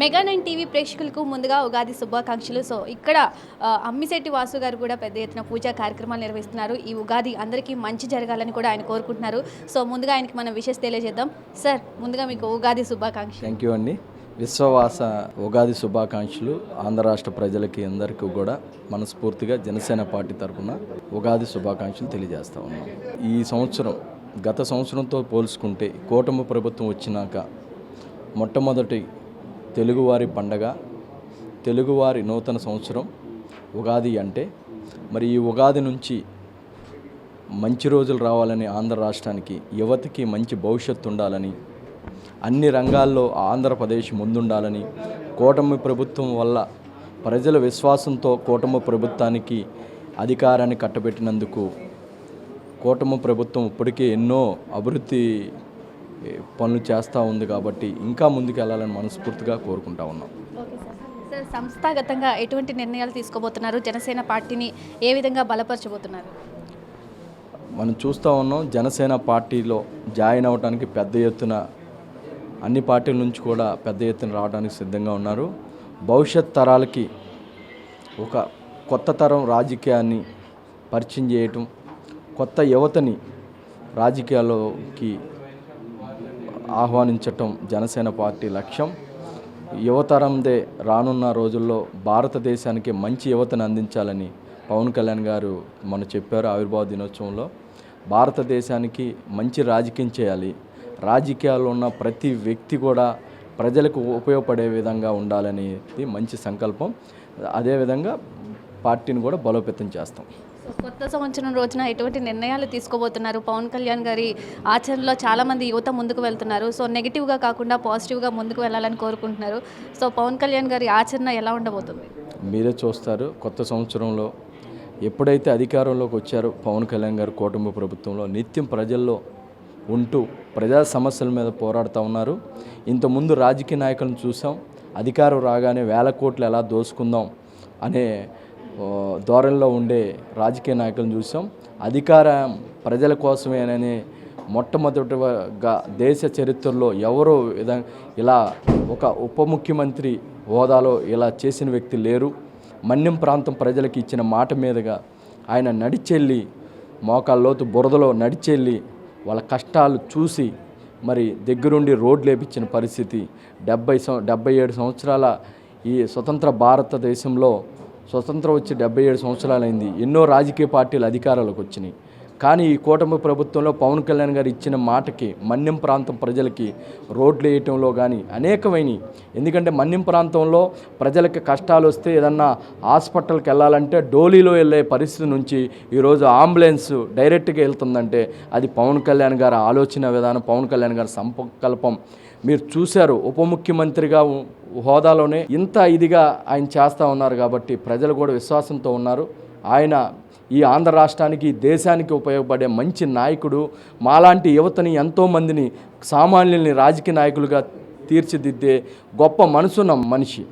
Mega nine TV ప్రేక్షకులకు ముందుగా ఉగాది శుభాకాంక్షలు. సో ఇక్కడ అమ్మిశెట్టి వాసు గారు కూడా పెద్ద ఎత్తున పూజా కార్యక్రమాలు నిర్వహిస్తున్నారు. ఈ ఉగాది అందరికీ మంచి జరగాలని కూడా ఆయన కోరుకుంటున్నారు. సో ముందుగా ఆయనకి మనం విషెస్ తెలియజేద్దాం. సార్ ముందుగా మీకు ఉగాది శుభాకాంక్షలు. థ్యాంక్ యూ అండి. విశ్వవాస ఉగాది శుభాకాంక్షలు ఆంధ్ర రాష్ట్ర ప్రజలకి అందరికీ కూడా మనస్ఫూర్తిగా జనసేన పార్టీ తరఫున ఉగాది శుభాకాంక్షలు తెలియజేస్తా ఉన్నాం. ఈ సంవత్సరం గత సంవత్సరంతో పోల్చుకుంటే కూటమి ప్రభుత్వం వచ్చినాక మొట్టమొదటి తెలుగువారి పండగ తెలుగువారి నూతన సంవత్సరం ఉగాది అంటే మరి ఈ ఉగాది నుంచి మంచి రోజులు రావాలని ఆంధ్ర రాష్ట్రానికి యువతకి మంచి భవిష్యత్తు ఉండాలని అన్ని రంగాల్లో ఆంధ్రప్రదేశ్ ముందుండాలని కూటమి ప్రభుత్వం వల్ల ప్రజల విశ్వాసంతో కూటమి ప్రభుత్వానికి అధికారాన్ని కట్టబెట్టినందుకు కూటమి ప్రభుత్వం ఇప్పటికే ఎన్నో అభివృద్ధి పనులు చేస్తూ ఉంది కాబట్టి ఇంకా ముందుకు వెళ్ళాలని మనస్ఫూర్తిగా కోరుకుంటా ఉన్నాం. సార్. సంస్థాగతంగా ఎటువంటి నిర్ణయాలు తీసుకోబోతున్నారు? జనసేన పార్టీని ఏ విధంగా బలపరచబోతున్నారు? మనం చూస్తూ ఉన్నాం జనసేన పార్టీలో జాయిన్ అవ్వడానికి పెద్ద ఎత్తున అన్ని పార్టీల నుంచి కూడా పెద్ద ఎత్తున రావడానికి సిద్ధంగా ఉన్నారు. భవిష్యత్ తరాలకి ఒక కొత్త తరం రాజకీయాన్ని పరిచయం చేయటం కొత్త యువతని రాజకీయాల్లోకి ఆహ్వానించటం జనసేన పార్టీ లక్ష్యం. యువతరందే రానున్న రోజుల్లో భారతదేశానికి మంచి యువతను అందించాలని పవన్ కళ్యాణ్ గారు మన చెప్పారు ఆవిర్భావ దినోత్సవంలో. భారతదేశానికి మంచి రాజకీయం చేయాలి. రాజకీయాల్లో ఉన్న ప్రతి వ్యక్తి కూడా ప్రజలకు ఉపయోగపడే విధంగా ఉండాలనేది మంచి సంకల్పం. అదేవిధంగా పార్టీని కూడా బలోపేతం చేస్తాం. కొత్త సంవత్సరం రోజున ఎటువంటి నిర్ణయాలు తీసుకోబోతున్నారు? పవన్ కళ్యాణ్ గారి ఆచరణలో చాలామంది యువత ముందుకు వెళ్తున్నారు. సో నెగిటివ్గా కాకుండా పాజిటివ్గా ముందుకు వెళ్ళాలని కోరుకుంటున్నారు. సో పవన్ కళ్యాణ్ గారి ఆచరణ ఎలా ఉండబోతుంది? మీరే చూస్తారు కొత్త సంవత్సరంలో ఎప్పుడైతే అధికారంలోకి వచ్చారో పవన్ కళ్యాణ్ గారు కుటుంబ ప్రభుత్వంలో నిత్యం ప్రజల్లో ఉంటూ ప్రజా సమస్యల మీద పోరాడుతూ ఉన్నారు. ఇంతకుముందు రాజకీయ నాయకులను చూసాం అధికారం రాగానే వేల కోట్లు ఎలా దోసుకుందాం అనే ధోరణిలో ఉండే రాజకీయ నాయకులను చూసాం. అధికారం ప్రజల కోసమే మొట్టమొదటిగా దేశ చరిత్రలో ఎవరో విధంగా ఇలా ఒక ఉప ముఖ్యమంత్రి హోదాలో ఇలా చేసిన వ్యక్తి లేరు. మన్యం ప్రాంతం ప్రజలకు ఇచ్చిన మాట మీదుగా ఆయన నడిచెళ్ళి మోకాల్లోతు బురదలో నడిచెళ్ళి వాళ్ళ కష్టాలు చూసి మరి దగ్గరుండి రోడ్లు వేపించిన పరిస్థితి. డెబ్బై సం డెబ్బై ఏడు సంవత్సరాల ఈ స్వతంత్ర భారతదేశంలో స్వతంత్రం వచ్చి డెబ్బై ఏడు సంవత్సరాలైంది. ఎన్నో రాజకీయ పార్టీలు అధికారాలకు వచ్చినాయి. కానీ ఈ కూటమి ప్రభుత్వంలో పవన్ కళ్యాణ్ గారు ఇచ్చిన మాటకి మన్యం ప్రాంతం ప్రజలకి రోడ్లు వేయటంలో కానీ అనేకమైనవి. ఎందుకంటే మన్యం ప్రాంతంలో ప్రజలకి కష్టాలు వస్తే ఏదన్నా హాస్పిటల్కి వెళ్ళాలంటే డోలీలో వెళ్ళే పరిస్థితి నుంచి ఈరోజు అంబులెన్స్ డైరెక్ట్గా వెళ్తుందంటే అది పవన్ కళ్యాణ్ గారి ఆలోచన విధానం పవన్ కళ్యాణ్ గారి సంకల్పం. మీరు చూశారు ఉప ముఖ్యమంత్రిగా హోదాలోనే ఇంత ఇదిగా ఆయన చేస్తూ ఉన్నారు కాబట్టి ప్రజలు కూడా విశ్వాసంతో ఉన్నారు. ఆయన ఈ ఆంధ్ర రాష్ట్రానికి దేశానికి ఉపయోగపడే మంచి నాయకుడు మాలాంటి యువతని ఎంతోమందిని సామాన్యుల్ని రాజకీయ నాయకులుగా తీర్చిదిద్దే గొప్ప మనసున్న మనిషి.